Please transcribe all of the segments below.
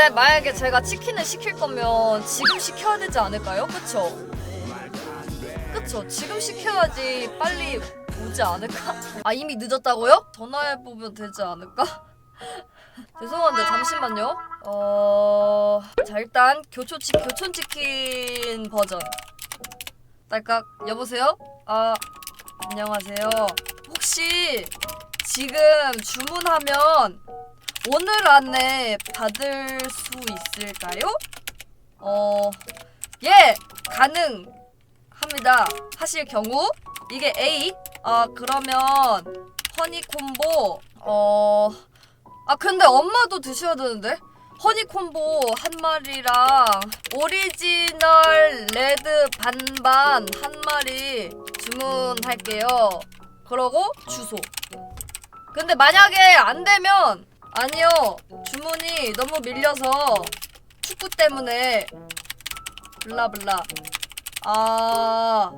근데 만약에 제가 치킨을 시킬 거면 지금 시켜야 되지 않을까요? 그쵸? 그쵸? 지금 시켜야지 빨리 오지 않을까? 아 이미 늦었다고요? 전화해 보면 되지 않을까? 죄송한데 잠시만요. 어... 자 일단 교촌치 교촌치킨 버전. 딸깍 여보세요? 아 안녕하세요. 혹시 지금 주문하면 오늘 안에 받을 수 있을까요? 어, 예, 가능합니다. 하실 경우 이게 A. 아 그러면 허니콤보. 어, 아 근데 엄마도 드셔야 되는데. 허니콤보 한 마리랑 오리지널 레드 반반 한 마리 주문할게요. 그러고 주소. 근데 만약에 안 되면 아니요. 주문이 너무 밀려서 축구 때문에. 블라블라. 아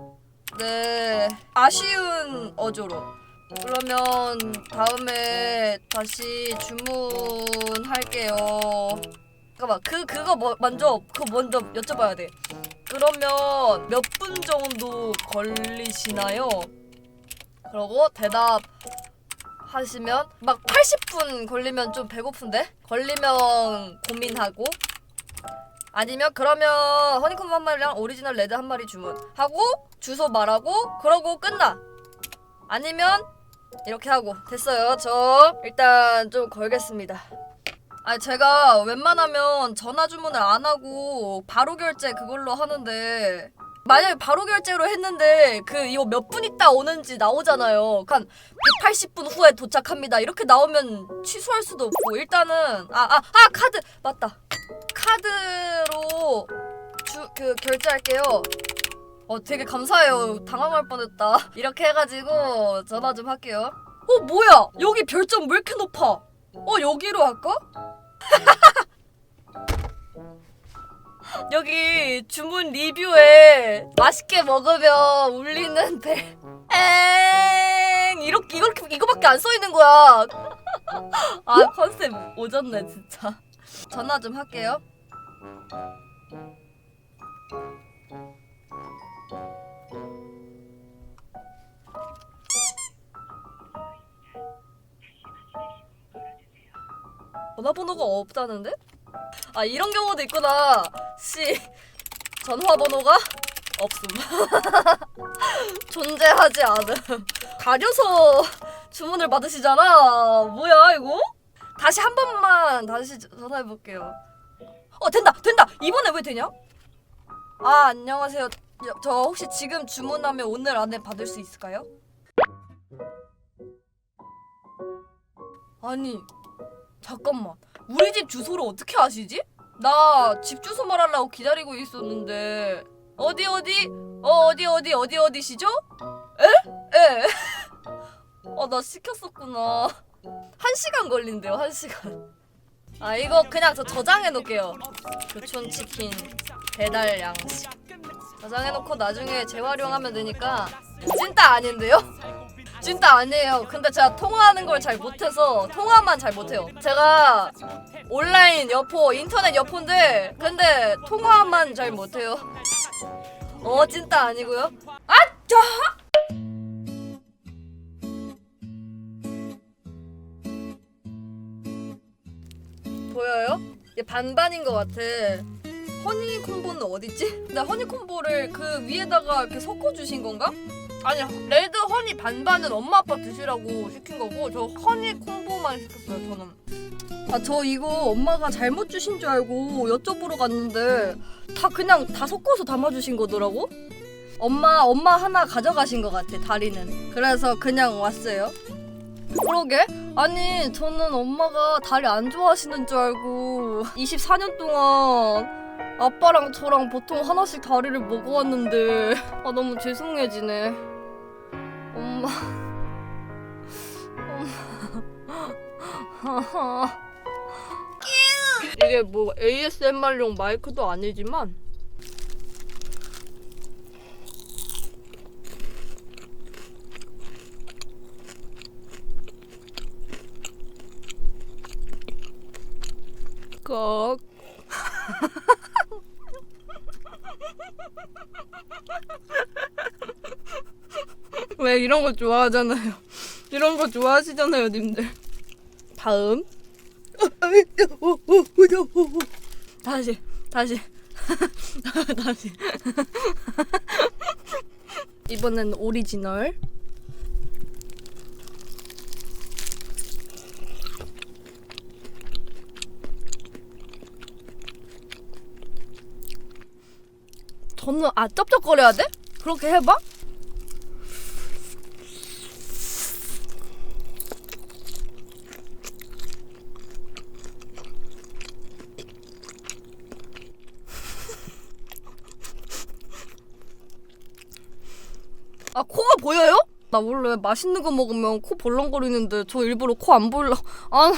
네. 아쉬운 어조로. 그러면 다음에 다시 주문할게요. 잠깐만 그 그거 뭐, 먼저 그거 먼저 여쭤봐야 돼. 그러면 몇 분 정도 걸리시나요? 그러고 대답 하시면 막 80분 걸리면 좀 배고픈데? 걸리면 고민하고 아니면 그러면 허니콤보 한 마리랑 오리지널 레드 한 마리 주문하고 주소 말하고 그러고 끝나. 아니면 이렇게 하고. 됐어요. 저 일단 좀 걸겠습니다. 아 제가 웬만하면 전화 주문을 안 하고 바로 결제 그걸로 하는데 만약에 바로 결제로 했는데 그 이거 몇 분 있다 오는지 나오잖아요. 한 180분 후에 도착합니다. 이렇게 나오면 취소할 수도 없고 일단은 아 아 아 카드 맞다. 카드로 주 그 결제할게요. 어 되게 감사해요. 당황할 뻔했다. 이렇게 해가지고 전화 좀 할게요. 어 뭐야? 여기 별점 왜 이렇게 높아? 어 여기로 할까? 여기 주문 리뷰에 맛있게 먹으면 울리는 벨. 엥 이렇게 이렇게 이거밖에 안 써 있는 거야. 아 컨셉 오졌네 진짜. 전화 좀 할게요. 전화번호가 없다는데? 아 이런 경우도 있구나. 씨 전화번호가 없음. 존재하지 않음. 가려서 주문을 받으시잖아. 뭐야 이거? 다시 한 번만 다시 전화해 볼게요. 어 된다 된다 이번에 왜 되냐? 아 안녕하세요. 저- 저 혹시 지금 주문하면 오늘 안에 받을 수 있을까요? 아니 잠깐만 우리 집 주소를 어떻게 아시지? 나 집 주소 말하려고 기다리고 있었는데 어디 어디 어 어디 어디 어디 어디시죠? 에? 에? 어나 시켰었구나 한 시간 걸린대요 한 시간 아 이거 그냥 저 저장해 놓을게요 교촌 치킨 배달 양식 저장해 놓고 나중에 재활용하면 되니까 찐따 아닌데요? 찐따 아니에요. 근데 제가 통화하는 걸 잘 못해서 통화만 잘 못해요. 제가 온라인 여포, 인터넷 여포인데 근데 통화만 잘 못해요. 어 찐따 아니고요. 아 자. 보여요? 얘 반반인 것 같아. 허니 콤보는 어딨지? 근데 허니 콤보를 그 위에다가 이렇게 섞어 주신 건가? 아니 레드 허니 반반은 엄마 아빠 드시라고 시킨 거고 저 허니 콤보만 시켰어요 저는. 아 저 이거 엄마가 잘못 주신 줄 알고 여쭤보러 갔는데 다 그냥 다 섞어서 담아주신 거더라고? 엄마 엄마 하나 가져가신 것 같아 다리는. 그래서 그냥 왔어요. 그러게? 아니 저는 엄마가 다리 안 좋아하시는 줄 알고 24년 동안 아빠랑 저랑 보통 하나씩 다리를 먹어왔는데. 아 너무 죄송해지네 이게 뭐 ASMR용 마이크도 아니지만 꺽. 왜 이런 거 좋아하잖아요. 이런 거 좋아하시잖아요, 님들. 다음. 다시, 다시, 다시. 이번엔 오리지널. 저는 아 쩝쩝거려야 돼? 그렇게 해봐? 아 코가 보여요? 나 원래 맛있는 거 먹으면 코 벌렁거리는데 저 일부러 코안 보일라. 아무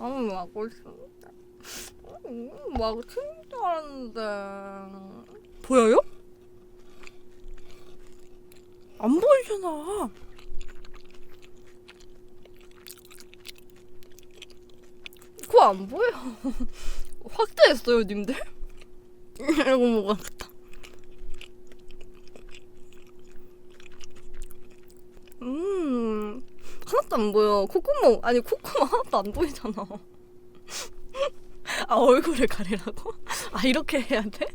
아무 하고 있어 음, 막 진짜 알았는데. 보여요? 안 보이잖아. 코 안 보여. 확대했어요 님들? 이거 먹었다 음 하나도 안 보여 콧구멍 아니 콧구멍 하나도 안 보이잖아 아 얼굴을 가리라고? 아 이렇게 해야 돼?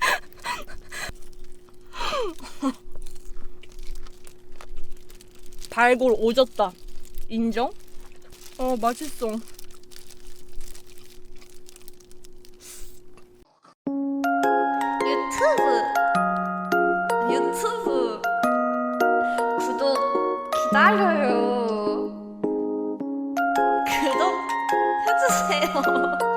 발골 오졌다 인정? 어 맛있어 유튜브 유튜브 기다려요. 구독 해주세요